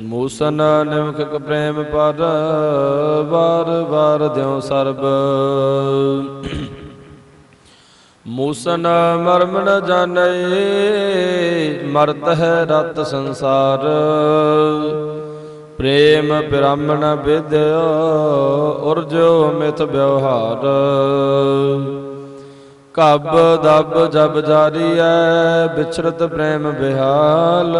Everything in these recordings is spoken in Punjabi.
ਮੂਸਨ ਨਿਮਖਕ ਪ੍ਰੇਮ ਪਰ, ਵਾਰ ਵਾਰ ਦਿਉ ਸਰਬ। ਮੂਸਨ ਮਰਮ ਨ ਜਾਣੈ, ਮਰਤ ਹੈ ਰਤ ਸੰਸਾਰ। ਪ੍ਰੇਮ ਬ੍ਰਾਹਮਣ ਨ ਉਰਜੋ ਮਿਥ ਵਿਵਹਾਰ। ਕਬ ਦਬ ਜਬ ਜਾਰੀ ਜਾਰੀਐ ਵਿਛਰਤ ਪ੍ਰੇਮ ਬਿਹਾਲ।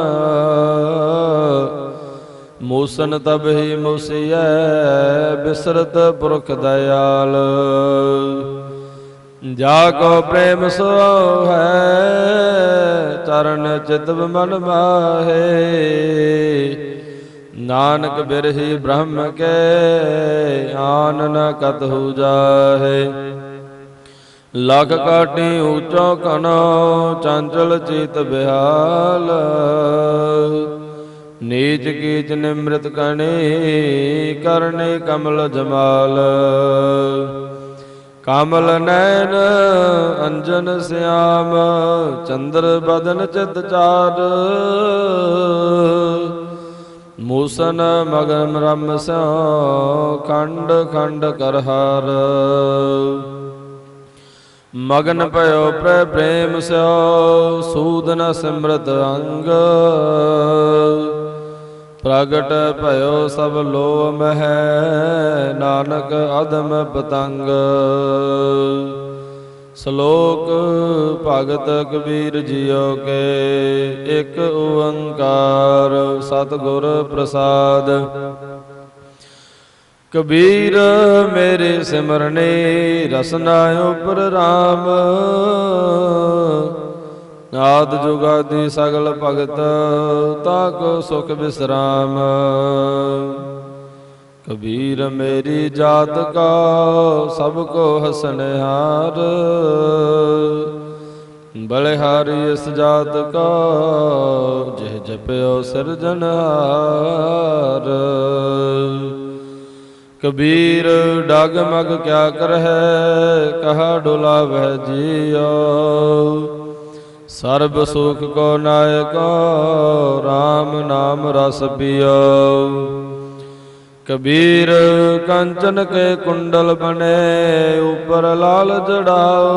ਮੂਸਨ ਤਬ ਹੀ ਮੁਸੀਐ, ਬਿਸਰਤ ਪੁਰਖ ਦਇਆਲ। ਜਾ ਕੋ ਪ੍ਰੇਮ ਸੋ ਹੈ ਚਰਨ ਚਿਤਵ ਮਨ ਮਾਹੇ। ਨਾਨਕ ਬਿਰਹੀ ਬ੍ਰਹਮ ਕੇ, ਆਨ ਨ ਹੋ ਜਾਹੇ। ਲਖ ਕਾਟੀ ਊਚੋ ਕਨੋ ਚੰਚਲ ਚੀਤ ਬਿਹਾਲ। ਨੀਚ ਕੀਚ ਨਿਮ੍ਰਿਤ ਕਣੀ ਕਰਨੇ ਕਮਲ ਜਮਾਲ। ਕਮਲ ਨੈਣ ਅੰਜਨ ਸਿਆਮ, ਚੰਦਰ ਬਦਨ ਚਿਤ ਚਾਰ। ਮੂਸਨ ਮਗਨ ਰਮ ਸਿਓ ਖੰਡ ਖੰਡ ਕਰਹਾਰ ਮਗਨ ਭਇਓ ਪ੍ਰੈ ਪ੍ਰੇਮ ਸਿਓ ਸੂਦਨ ਸਿਮਰਤ ਅੰਗ। ਪ੍ਰਗਟ ਭਇਓ ਸਭ ਲੋ ਮਹਿ ਨਾਨਕ ਅਦਮ ਪਤੰਗ। ਸ਼ਲੋਕ ਭਗਤ ਕਬੀਰ ਜੀਓ ਕੇ, ਇੱਕ ਓੰਕਾਰ ਸਤਿਗੁਰ ਪ੍ਰਸਾਦ। ਕਬੀਰ ਮੇਰੇ ਸਿਮਰਨੇ, ਰਸਨਾ ਉਪਰ RAM ਆਦ ਜੁਗਾਦੀ ਸਗਲ ਭਗਤ ਤਾ ਕੋ ਸੁਖ ਬਿਸਰਾਮ। ਕਬੀਰ ਮੇਰੀ ਜਾਤ ਕਾ ਸਭ ਕੋ ਹਸਨਹਾਰ ਬਲਿਹਾਰੀ ਇਸ ਜਾਤ ਕਾ ਜਿਹ ਜਪਿਓ ਸਿਰਜਨਹਾਰ ਕਬੀਰ ਡਗ ਮਗ ਕਿਆ ਕਰਹਿ, ਕਹਾ ਡੁਲਾਵਹਿ ਜੀਉ ਸਰਬ ਸੁਖ ਕੋ ਨਾਇਕ RAM ਨਾਮ ਰਸ ਪੀਓ। ਕਬੀਰ ਕੰਚਨ ਕੇ ਕੁੰਡਲ ਬਣੇ, ਉਪਰ ਲਾਲ ਜੜਾਓ।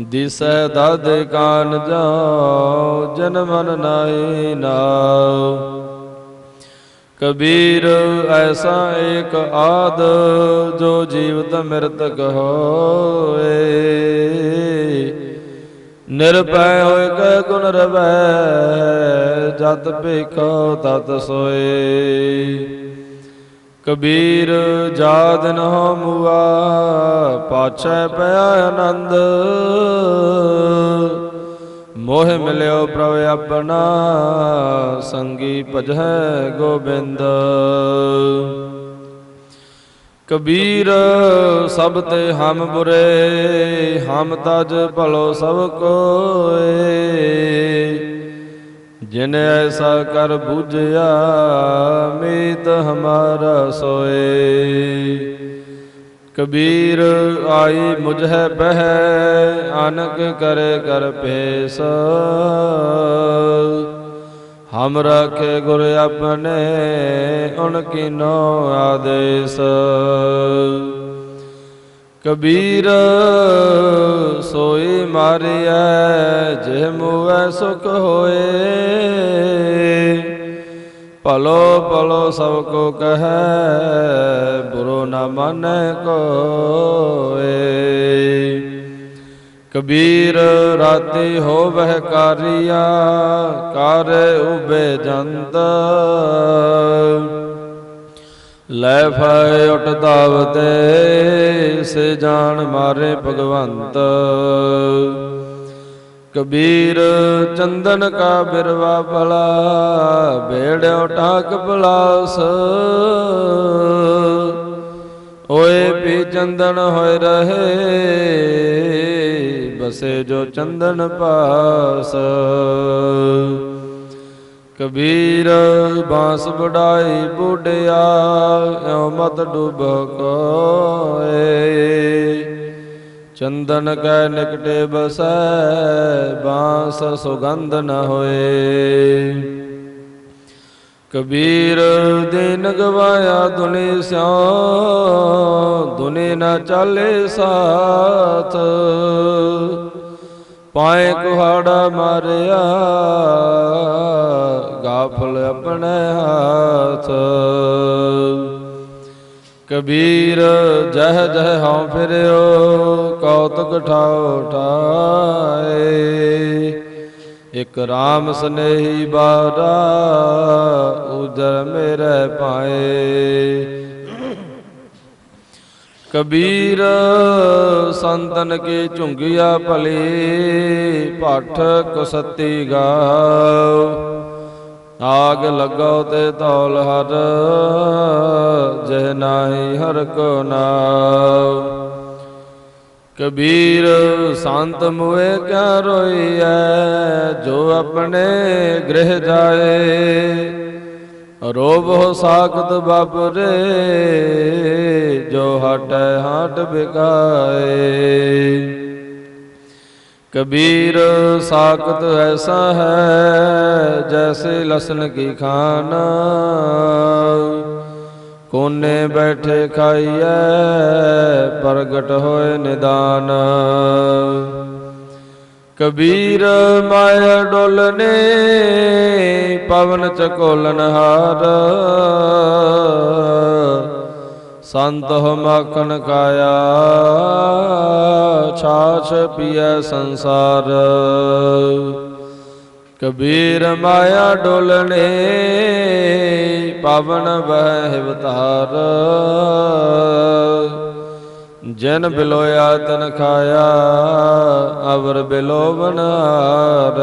ਦਿਸੈ ਦਦ ਕਾਨ ਜਾਓ, ਜਨ ਮਨ ਨਾਹੀ ਨਾਉ ਕਬੀਰ ਐਸਾ ਏਕ ਆਦ, ਜੋ ਜੀਵਤ ਮਿਰਤਕ ਹੋਏ। ਨਿਰਭੈ ਹੋਇ ਕੈ ਗੁਣ ਰਵੈ, ਜਤ ਭੇਖੋ ਤਤ ਸੋਏ। ਕਬੀਰ ਜਾਦ ਦਿਨ ਹੋ ਮੁਆ ਪਾਛੈ ਪਿਆ ਆਨੰਦ। ਮੋਹ ਮਿਲਿਓ ਪ੍ਰਭ ਆਪਣਾ, ਸੰਗੀ ਭਜੈ ਗੋਬਿੰਦ। ਕਬੀਰ, ਸਭ ਤੇ ਹਮ ਬੁਰੇ, ਹਮ ਤਜ ਭਲੋ ਸਭ ਕੋਏ। ਜਿਨ ਐਸਾ ਕਰ ਬੁਝਿਆ, ਮੀਤ ਹਮਾਰਾ ਸੋਏ। ਕਬੀਰ ਆਈ ਮੁਝੈ ਬਹਿ, ਅਨਕ ਕਰੇ ਕਰ ਪੇਸ਼ ਹਮ ਰਖੇ ਗੁਰ ਆਪਣੇ, ਉਨ ਕੀਨੋ ਆਦੇਸ। ਕਬੀਰ ਸੋਈ ਮਾਰਿਐ ਜੇ ਮੁਐ ਸੁਖ ਹੋਏ। ਭਲੋ ਭਲੋ ਸਭ ਕੋ ਕਹੈ, ਬੁਰੋ ਨ ਮਾਨੈ ਕੋਏ। ਕਬੀਰ ਰਾਤੀ ਹੋਵਹਿ ਕਾਰਿਆ, ਕਰ ਉਬੇ ਜੰਤ। ਲੈ ਫਾਇ ਉਟ ਦਾਵਤੇ ਸੇ ਜਾਣ ਮਾਰੇ ਭਗਵੰਤ। ਕਬੀਰ ਚੰਦਨ ਕਾ ਬਿਰਵਾ ਭਲਾ, ਬੇੜਿਓ ਟਾਕ ਪਲਾਸ ਓਏ ਵੀ ਚੰਦਨ ਹੋਏ ਰਹੇ ਬਸੇ ਜੋ ਚੰਦਨ ਪਾਸ। ਕਬੀਰ ਬਾਂਸ ਵਡਾਈ ਬੁੱਢਿਆ ਐਉ ਮਤ ਡੁੱਬ ਕੋਏ। ਚੰਦਨ ਕੈ ਨਿਕਟੇ ਬਸੈ ਬਾਸ ਸੁਗੰਧ ਨ ਹੋਏ। ਕਬੀਰ ਦਿਨ ਗਵਾਇਆ ਦੁਨੇ ਸਿਆ ਦੁਨੇ ਨਾ ਚਾਲੇ ਸਾਥ। ਪਾਏ ਕੁਹਾੜਾ ਮਾਰਿਆ, ਗਾਫਲ ਆਪਣੇ ਹੱਥ। ਕਬੀਰ ਜਹ ਜਹ ਹਉ ਫਿਰਿਓ, ਕੌਤਕ ਠਾਉ ਠਾਏ। ਇਕ ਰਾਮ ਸਨੇਹੀ ਬਾਰਾ ਉਜਰ ਮੇਰੇ ਪਾਏ ਕਬੀਰ ਸੰਤਨ ਕੇ ਝੁੰਗਿਆ ਭਲੇ ਭੱਠ ਕੁਸਤੀ ਗਾਓ। ਆਗ ਲੱਗੋ ਤੇ ਤੌਲ ਹਰ, ਜਹ ਨਾਹੀ ਹਰ ਕੋ ਨਾਮ ਕਬੀਰ, ਸੰਤ ਮੁਏ ਕਿਆ ਰੋਈਐ? ਜੋ ਆਪਣੇ ਗ੍ਰਹਿ ਜਾਏ ਰੋਬੋ ਸਾਖਤ ਬਾਬਰੇ ਜੋ ਹਟੈ ਹਟ ਬਿਕਾਏ ਕਬੀਰ, ਸਾਖਤ ਐਸਾ ਹੈ, ਜੈਸੇ ਲਸਣ ਕੀ ਖਾਨਾ ਕੋਨੇ ਬੈਠੇ ਖਾਈਐ, ਪ੍ਰਗਟ ਹੋਏ ਨਿਦਾਨ। ਕਬੀਰ ਮਾਇਆ ਡੋਲਨੇ, ਪਵਨ ਚਕੋਲਨ ਹਾਰ। ਸੰਤ ਹੋ ਮਾਖਣ ਕਾਇਆ, ਛਾਛ ਪੀਐ ਸੰਸਾਰ। ਕਬੀਰ ਮਾਇਆ ਡੋਲਨੇ ਪਾਵਨ ਬਹਿ ਵਤਾਰ ਜਨ ਬਿਲੋਇਆ ਤਨ ਖਾਇਆ, ਅਵਰ ਬਿਲੋਵਨਾਰ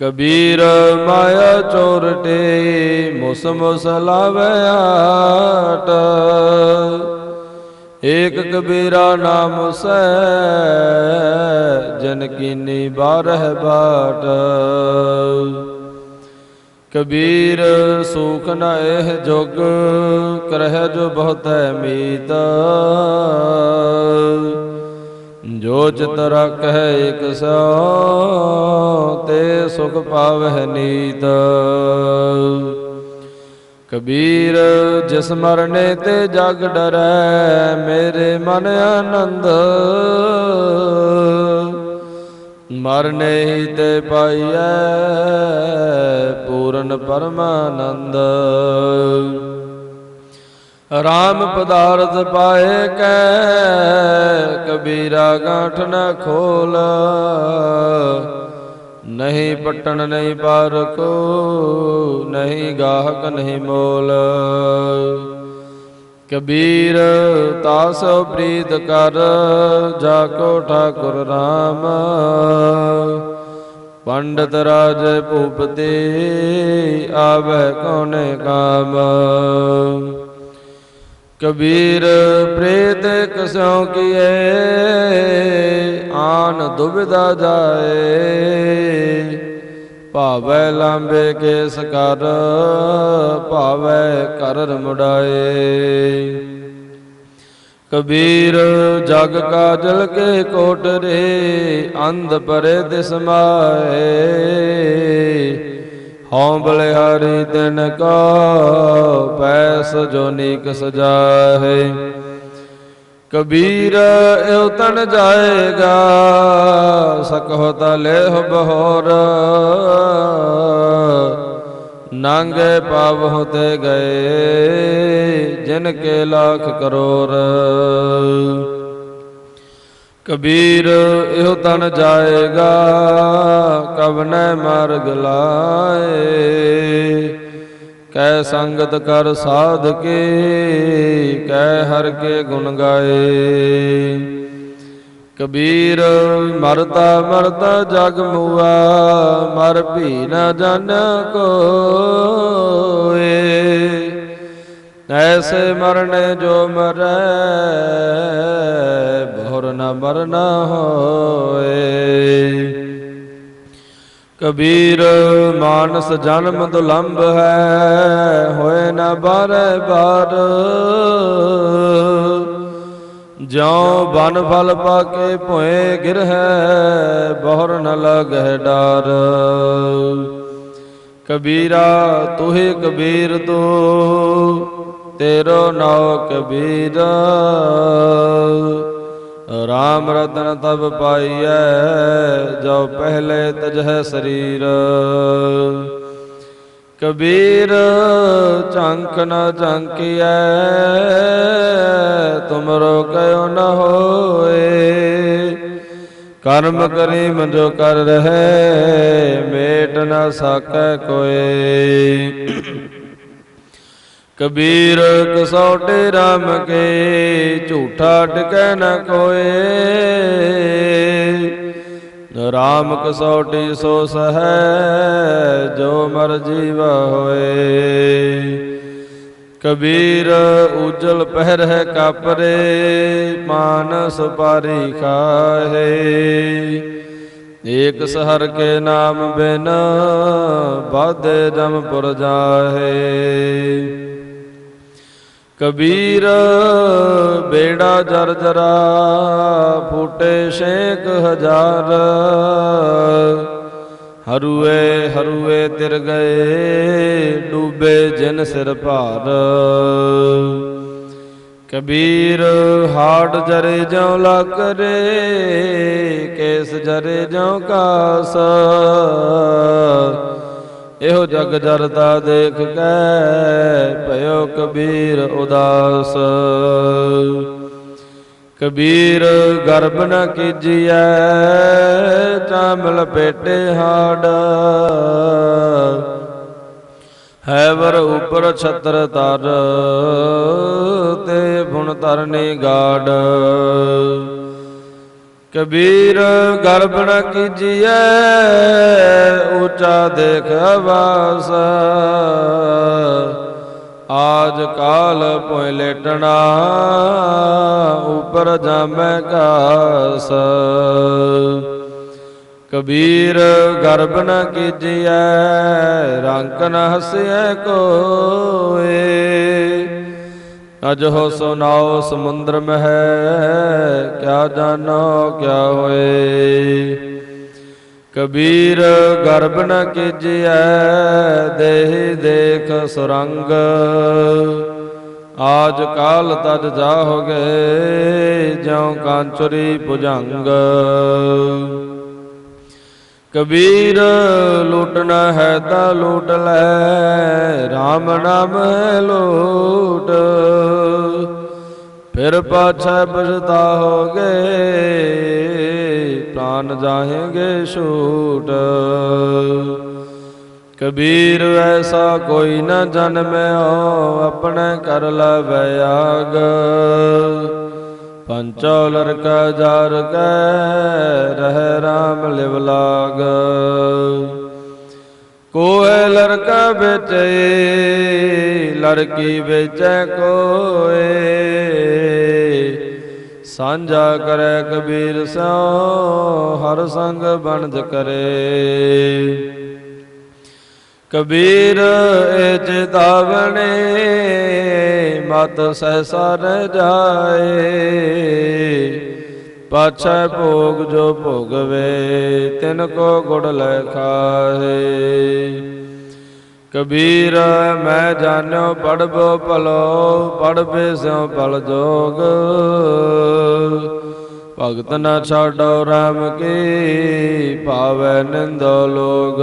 ਕਬੀਰ ਮਾਇਆ ਚੋਰਟੇ ਮੁਸ ਮੁਸ ਲਾਵੇ ਆਟ। ਏਕ ਕਬੀਰਾ ਨਾਮ ਸੈ ਜਨ ਕੀਨੀ ਬਾਰਹ ਬਾਟ। ਕਬੀਰ ਸੂਖ ਨ ਇਹ ਜੁਗ, ਕਰਹਿ ਜੋ ਬਹੁਤ ਹੈ ਮੀਤ। ਜੋ ਚਿਤ ਰਖੈ ਇਕ ਸੋ ਤੇ ਸੁਖ ਪਾਵਹਿ ਨੀਤ। ਕਬੀਰ, ਜਿਸ ਮਰਨੇ ਤੇ ਜਗ ਡਰੈ, ਮੇਰੇ ਮਨ ਆਨੰਦ। ਮਰਨੇ ਹੀ ਤੇ ਪਾਈਐ ਪੂਰਨ ਪਰਮਾਨੰਦ। ਰਾਮ ਪਦਾਰਥ ਪਾਏ ਕੈ, ਕਬੀਰਾ ਗਾਂਠ ਨ ਖੋਲ। ਨਹੀਂ ਪਟਣ, ਨਹੀਂ ਪਾਰ ਕੋ ਨਹੀਂ ਗਾਹਕ, ਨਹੀਂ ਮੋਲ। ਕਬੀਰ ਤਾਸ ਪ੍ਰੀਤ ਕਰ ਜਾ ਕੋ ਠਾਕੁਰ ਰਾਮ। ਪੰਡਤ ਰਾਜ ਭੂਪਤੀ ਆਵੈ ਕੋਨੇ ਕਾਮ? ਕਬੀਰ ਪ੍ਰੇਤ ਕਸੋਂ ਕੀਏ? ਆਨ ਦੁਬਿਧਾ ਜਾਏ। ਭਾਵੈ ਲਾਂਬੇ ਕੇਸ ਕਰ, ਭਾਵੈ ਕਰ ਮੁੜਾਏ। ਕਬੀਰ, ਜਗ ਕਾਜਲ ਕੇ ਕੋਟ ਰੇ, ਅੰਧ ਪਰੇ ਦਿਸਮਾਏ ਹਉ ਬਲਿਹਾਰੀ ਦਿਨ ਕਾ ਪੈਸ ਜੋ ਨੀਕ ਸਜਾਏ। ਕਬੀਰ, ਇਉ ਤਨ ਜਾਏਗਾ, ਸਕਹੁ ਤਾ ਲੇਹ ਬਹੋਰ। ਨਾਂਗੇ ਪਾਪ ਹੋਤੇ ਗਏ, ਜਿਨ ਕੇ ਲੱਖ ਕਰੋੜ ਕਬੀਰ, ਇਹੋ ਤਨ ਜਾਏਗਾ, ਕਵਨੈ ਮਾਰਗ ਲਾਏ। ਕੈ ਸੰਗਤ ਕਰ ਸਾਧ ਕੇ ਕੈ ਹਰ ਕੇ ਗੁਣ ਗਾਏ। ਕਬੀਰ ਮਰਤਾ ਮਰਤਾ ਜਗ ਮੁਆ, ਮਰ ਭੀ ਨ ਜਨ ਕੋਏ। ਐਸੇ ਮਰਨੇ ਜੋ ਮਰੈ ਬਹੁਰ ਨ ਮਰਨਾ ਹੋਏ। ਕਬੀਰ, ਮਾਨਸ ਜਨਮ ਦੁਲੰਭ ਹੈ, ਹੋਏ ਨ ਬਾਰੇ ਬਾਰ। ਜਿਉ ਬਨ ਫਲ ਪਾ ਕੇ ਭੋਏ ਗਿਰਹਿ ਬਹੁਰ ਨ ਲਗਹਿ ਡਾਰ। ਕਬੀਰਾ ਤੁਹੇ ਕਬੀਰ ਤੋ ਤੇਰੋ ਨਾਉ ਕਬੀਰ। ਰਾਮ ਰਤਨ ਤਬ ਪਾਈਐ ਜੋ ਪਹਿਲੇ ਤਜਹ ਸਰੀਰ। ਕਬੀਰ ਝੰਕ ਨਾ ਝੰਕੀਐ ਤੁਮਰੋ ਕਯੋ ਨ ਹੋਏ। ਕਰਮ ਕਰੀ ਮੰਜੋ ਕਰ ਰਹੇ, ਮੇਟ ਨਾ ਸਕੈ ਕੋਏ। ਕਬੀਰ, ਕਸੌਟੇ RAM ਕੇ, ਝੂਠਾ ਟਿਕੈ ਨ ਕੋਏ। ਰਾਮ ਕਸੌਟੀ ਸੋ ਸਹੈ, ਜੋ ਮਰ ਜੀਵ ਹੋਏ ਕਬੀਰ ਉਜਲ ਪਹਿਰਹਿ ਕਾਪਰੇ ਮਾਨ ਸੁਪਾਰੀ ਖਾਹੇ। ਏਕ ਸਹਰ ਕੇ ਨਾਮ ਬਿਨ ਬਾਧੇ ਜਮਪੁਰ ਜਾਹੇ। ਕਬੀਰ ਬੇੜਾ ਜਰ ਜਰਾ ਫੂਟੇ ਸ਼ੇਕ ਹਜ਼ਾਰ। ਹਰੂਏ ਹਰੂਏ ਤਿਰ ਗਏ ਡੂਬੇ ਜਿਨ ਸਿਰ ਭਾਰ। ਕਬੀਰ ਹਾੜ ਜਰੇ ਜਉਂ ਲਾ ਕਰੇ ਕੇਸ ਜਰੇ ਜਿਉ ਕਾਸ। ਇਹੋ ਜਗ ਜਰਦਾ ਦੇਖ ਕੇ ਭਇਓ ਕਬੀਰ ਉਦਾਸ। ਕਬੀਰ ਗਰਬ ਨ ਕੀਜੀਐ, ਚਾਮਲ ਪੇਟੇ ਹਾੜ। ਹੈ ਵਰ ਉਪਰ ਛਤਰ ਤਰ, ਤੇ ਫੁਣ ਤਰਨੀ ਗਾੜ। ਕਬੀਰ ਗਰਬ ਨ ਕੀਜੀਐ, ਉੱਚਾ ਦੇਖ ਵਾਸ ਆਜ ਕਾਲ ਪੋਇ ਲੇਟਣਾ, ਉਪਰ ਜਾਮੈ ਕਾਸ ਕਬੀਰ ਗਰਬ ਨ ਕੀਜੀਐ ਰੰਕ ਨ ਹਸਿਐ ਕੋਏ। ਅਜ ਹੋ ਸਮੁੰਦਰ ਮਹਿ, ਕਿਆ ਜਾਣੋ, ਕਿਆ ਹੋਏ। ਕਬੀਰ ਗਰਬ ਨ ਕੀਜੀਐ, ਦੇਹ ਦੇਖ ਸੁਰੰਗ। ਆਜ ਕਾਲ ਤਜ ਜਾਹੋਗੇ, ਜਿਉ ਕਾਂਚਰੀ ਭੁਜੰਗ। ਕਬੀਰ ਲੂਟਣਾ ਹੈ ਤਾਂ ਲੂਟ ਲੈ RAM ਨਾਮ ਹੈ ਲੋਟ। ਫਿਰ ਪਾਛੈ ਪਛਤਾਹੋਗੇ ਪ੍ਰਾਨ ਜਾਹੇਗੇ ਛੂਟ। ਕਬੀਰ ਐਸਾ ਕੋਈ ਨ ਜਨਮਿਓ, ਆਪਣੇ ਕਰ ਲਵੈ ਆਗ। ਪੰਚੋ ਲਰਕਾ ਜਾਰ ਕੈ ਰਹਿ RAM ਲਿਵ ਲਾਗ। ਕੋਏ ਲੜਕਾ ਵੇਚੇ, ਲੜਕੀ ਵੇਚੈ ਕੋਏ ਸਾਂਝਾ ਕਰੈ ਕਬੀਰ ਸਿਓ ਹਰ ਸੰਗ ਬਣਜ ਕਰੇ। ਕਬੀਰ ਏ ਚੇਤਾਵਨੇ ਮਤ ਸਹਿਸਾ ਨ ਜਾਏ, ਪਾਛੈ ਭੋਗ ਜੋ ਭੋਗਵੇ, ਤਿਨ ਕੋ ਗੁੜ ਲੈ ਖਾਏ। ਕਬੀਰ, ਮੈਂ ਜਾਣਿਓ ਪੜਬੋ ਭਲੋ, ਪੜਬੇ ਸਿਉ ਭਲ ਜੋਗ। ਭਗਤ ਨਾ ਛਾਡੋ ਰਾਮ ਕੀ, ਭਾਵੈ ਨਿੰਦੋ ਲੋਗ।